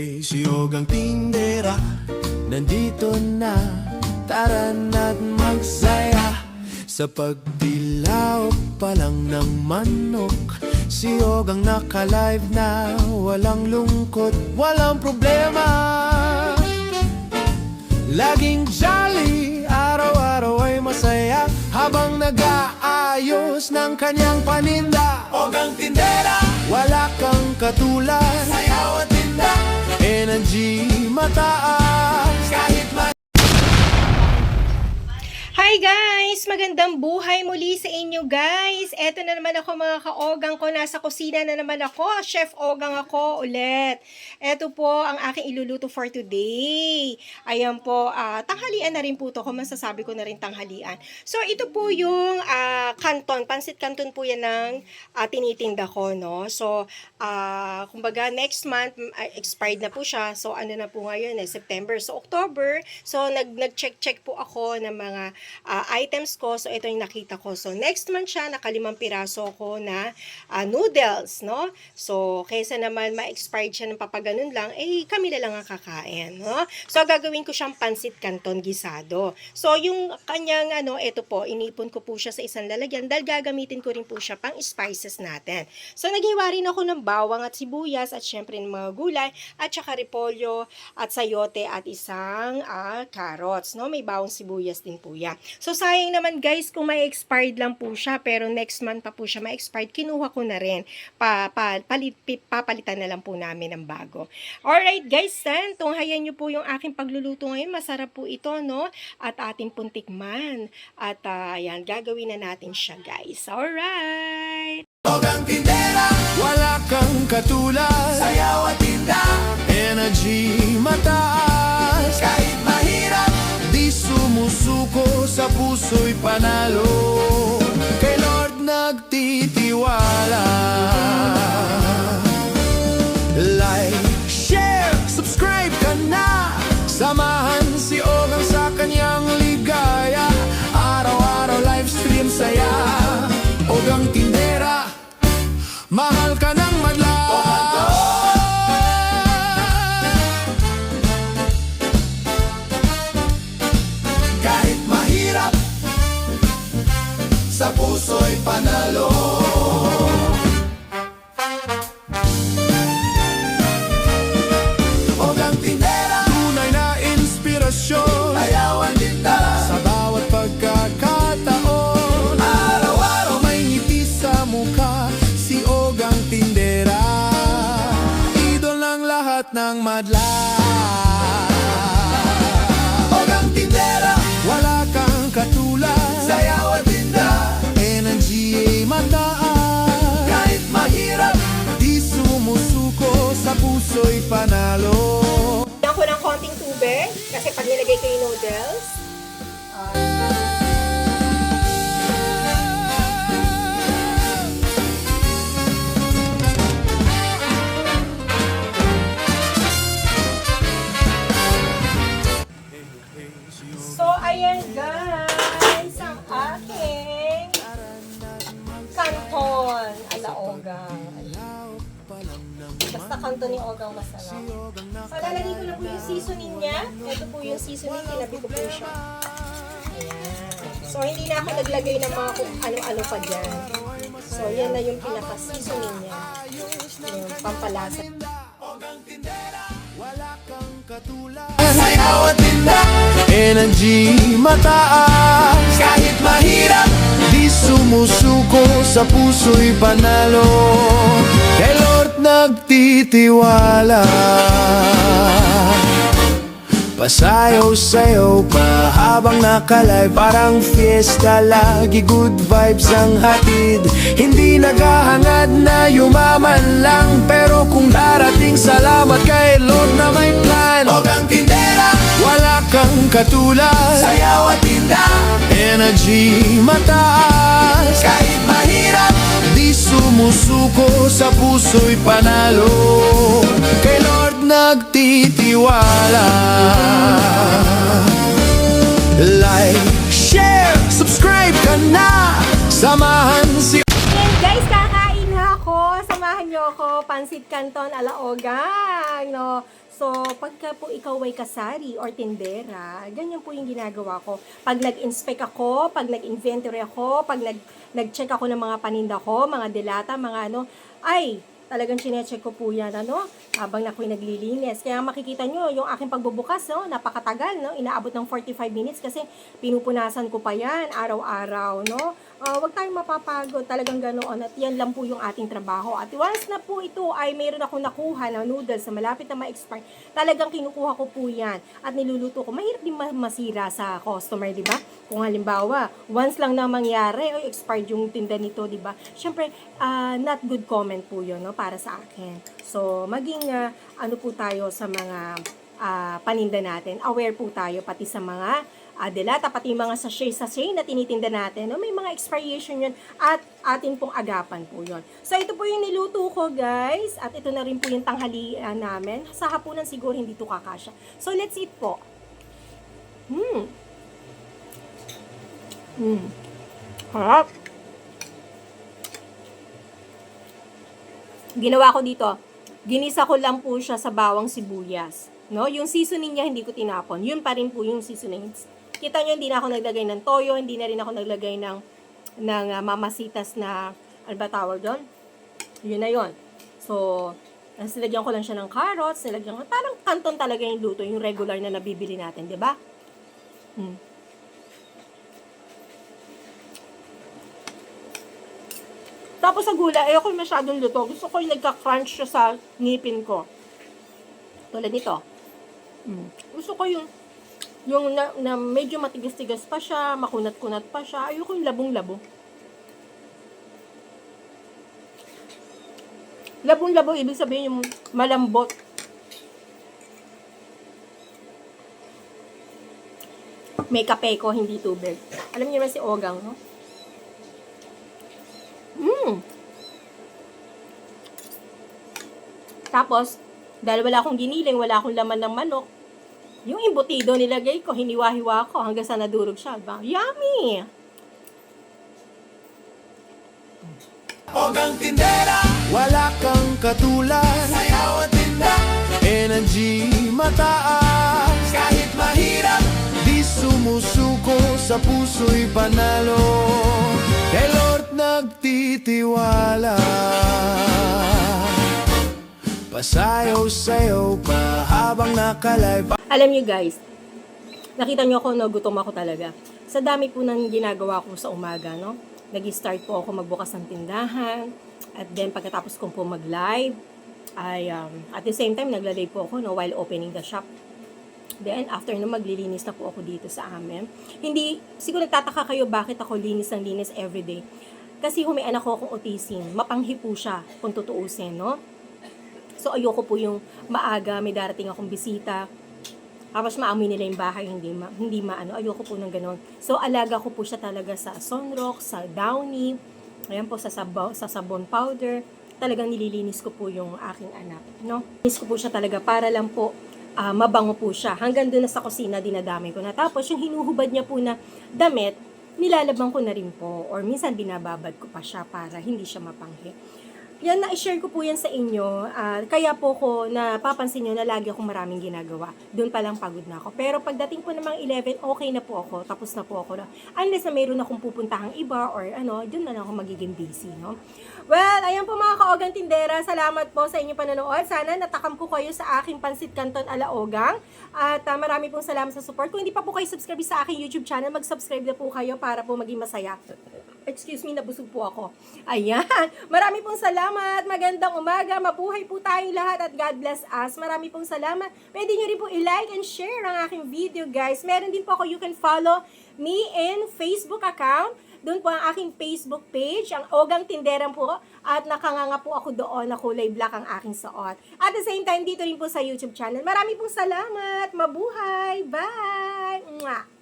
Si Ogang Tindera, nandito na. Tara na't magsaya. Sa pagdilaw pa lang ng manok. Si Ogang naka-live na. Walang lungkot, walang problema. Laging jolly, araw-araw ay masaya. Habang nag-aayos ng kanyang paninda. Ogang Tindera, wala kang katulad. Sayaw at tinda, energy mataas. Kahit man Hi guys! Magandang buhay muli sa inyo guys! Eto na naman ako mga kaogang ko. Nasa kusina na naman ako. Chef Ogang ako ulit. Eto po ang aking iluluto for today. Ayan po, ah, tanghalian na rin po to. Kung masasabi ko na rin tanghalian. So ito po yung ah, canton. Pansit canton po yan ng ah, tinitinda ko. No? So, ah, kumbaga next month, ah, expired na po siya. So ano na po ngayon eh, September. So October, so nag, nag-check-check po ako ng mga ah, items ko. So, ito yung nakita ko. So, next month siya, nakalimang piraso ko na ah, noodles, no? So, kaysa naman ma-expired siya ng papaganon lang, eh, kami na lang ang kakain, no? So, gagawin ko siyang pansit canton gisado. So, yung kanyang, ano, ito po, inipon ko po siya sa isang lalagyan dahil gagamitin ko rin po siya pang spices natin. So, naghiwa rin ako ng bawang at sibuyas at syempre ng mga gulay at saka repolyo at sayote at isang ah, carrots, no? May bawang sibuyas din po yan. So, sayang naman guys kung may expired lang po siya, pero next month pa po siya ma-expired, kinuha ko na rin. Pa, pa, palit, papalitan na lang po namin ng bago. Alright guys, then, tunghayan nyo po yung aking pagluluto ngayon. Masarap po ito, no? At ating puntikman. At ah, ayan, gagawin na natin siya guys. Alright! Ogang Tindera, wala kang katulad Sayaw at tinda, energy mataas sa puso'y panalo Kay Lord nagtitiwala. Like, share, subscribe ka na. Samahan si Ogang sa kanyang ligaya. Araw-araw live stream saya. Ogang Tindera Mahal ka ng ng madla. Ogang Tindera. Wala kang katulad. Sayaw at tinda. Energy ay mataas. Kahit mahirap. Di sumusuko sa puso'y panalo. Lagyan ko ng konting tubig kasi pag nilagay ko yung noodles, Kanton ni Ogang masarap. So, lalagay ko na po yung seasoning niya. Ito po yung seasoning, tinabi ko po siya. Ayan. So, hindi na ako naglagay ng mga kung ano-ano pa dyan. So, yan na yung pinaka-seasoning niya. Yung pampalasa. Sayaw at tinda Energy mataas Kahit mahirap Di sumusuko sa puso'y panalo Nagtitiwala. Pasayaw-sayaw pa habang nakalive Parang fiesta lagi good vibes ang hatid. Hindi naghahangad na yumaman lang Pero kung darating salamat kay Lord na may plan. Ogang tindera. Wala kang katulad. Sayaw at tinda. Energy mataas. Kahit Di sumusuko sa puso'y panalo. Kay Lord nagtitiwala. Like, share, subscribe ka na. Samahan Pansit Canton Alaogang, no? So, pagka po ikaw ay kasari or tindera, ganyan po yung ginagawa ko. Pag nag-inspect ako, pag nag-inventory ako, pag nag, nag-check ako ng mga paninda ko, mga delata, mga ano, ay, talagang chinecheck ko po yan, ano, habang ako'y naglilinis. Kaya makikita nyo, yung aking pagbubukas, no, napakatagal, no, inaabot ng 45 minutes kasi pinupunasan ko pa yan araw-araw, no. Ah, wag tayong mapapagod, talagang ganoon at yan lang po yung ating trabaho. At once na po ito ay mayroon akong nakuha na noodles na malapit na ma-expire, talagang kinukuha ko po yan at niluluto ko. Mahirap din ma- masira sa customer, di ba? Kung halimbawa, once lang na mangyari, ay expired yung tinda nito, di ba? Syempre, ah, not good comment po yun, no, para sa akin. So, maging ah, ano po tayo sa mga ah, paninda natin. Aware po tayo pati sa mga Adelata, pati mga sachet-sachet na tinitinda natin, no? may mga expiration yun at atin pong agapan po yun. So, ito po yung niluto ko, guys. At ito na rin po yung tanghalian namin. Sa hapunan siguro hindi to kakasya. So, let's eat po. Hmm. Hmm. Harap. Ginawa ko dito, ginisa ko lang po siya sa bawang sibuyas. No? Yung seasoning niya hindi ko tinapon. Yun pa rin po yung seasoning. Kita nyo, hindi na ako naglagay ng toyo, hindi na rin ako naglagay ng, ng ah, mamasitas na, ano ba tawag doon? Yun na yun. So, tapos ko lang siya ng carrots, nilagyan ko, parang kanton talaga yung luto, yung regular na nabibili natin, di ba? Hmm. Tapos sa gulay, ayoko yung masyadong luto. Gusto ko yung nagka-crunch siya sa ngipin ko. Tulad nito. Mm. Gusto ko yung yung na, na medyo matigas-tigas pa siya, makunat-kunat pa siya. Ayoko yung labong-labo. Labong-labo, ibig sabihin yung malambot. May kape ko, hindi tubig. Alam niyo naman si Ogang, no? Mm. Tapos, dahil wala akong giniling, wala akong laman ng manok, yung imbutido nilagay ko, hiniwa-hiwa ko hanggang sa nadurog siya. Ba? Yummy! Ogang tindera Wala kang katulad Sayaw at tinda Energy mataas Kahit mahirap Di sumusuko Sa puso'y panalo Kay Lord nagtitiwala Pasayaw-sayaw pa Habang nakalive Alam niyo guys, nakita niyo ako, no, gutom ako talaga. Sa dami po ng ginagawa ko sa umaga, no? Nag-start po ako magbukas ng tindahan. At then, pagkatapos kong po mag-live, ay, um, at the same time, nagla-live po ako, no, while opening the shop. Then, after na maglilinis na po ako dito sa amin. Hindi, siguro nagtataka kayo bakit ako linis ng linis everyday. Kasi humian ako akong autism. Mapanghi po siya, kung tutuusin, no? So, ayoko po yung maaga, may darating akong bisita. Tapos maamoy nila yung bahay, hindi ma, hindi maano. Ayoko po ng ganon. So, alaga ko po siya talaga sa sunrock, sa downy, ayan po, sa, sabaw, sa sabon powder. Talagang nililinis ko po yung aking anak, no? Nilinis ko po siya talaga para lang po ah, mabango po siya. Hanggang doon na sa kusina, dinadamay ko na. Tapos, yung hinuhubad niya po na damit, nilalabang ko na rin po. Or minsan, binababad ko pa siya para hindi siya mapanghi. Yan, na-share ko po yan sa inyo. Ah, kaya po ko napapansin nyo na lagi akong maraming ginagawa. Doon pa lang pagod na ako. Pero pagdating po namang 11, okay na po ako. Tapos na po ako. Unless na mayroon akong pupuntahang iba or ano, doon na lang ako magiging busy, no? Well, ayan po mga kaogang tindera. Salamat po sa inyong panonood. Sana natakam ko kayo sa aking Pansit Canton Alaogang. At ah, marami pong salamat sa support. Kung hindi pa po kayo subscribe sa aking YouTube channel, mag-subscribe na po kayo para po maging masaya. Excuse me, nabusog po ako. Ayan. Marami pong salamat. Magandang umaga. Mabuhay po tayong lahat at God bless us. Marami pong salamat. Pwede nyo rin po i-like and share ang aking video, guys. Meron din po ako, you can follow me in Facebook account. Doon po ang aking Facebook page, ang Ogang Tinderan po. At nakanganga po ako doon na kulay black ang aking suot. At the same time, dito rin po sa YouTube channel. Marami pong salamat. Mabuhay. Bye! Mwah!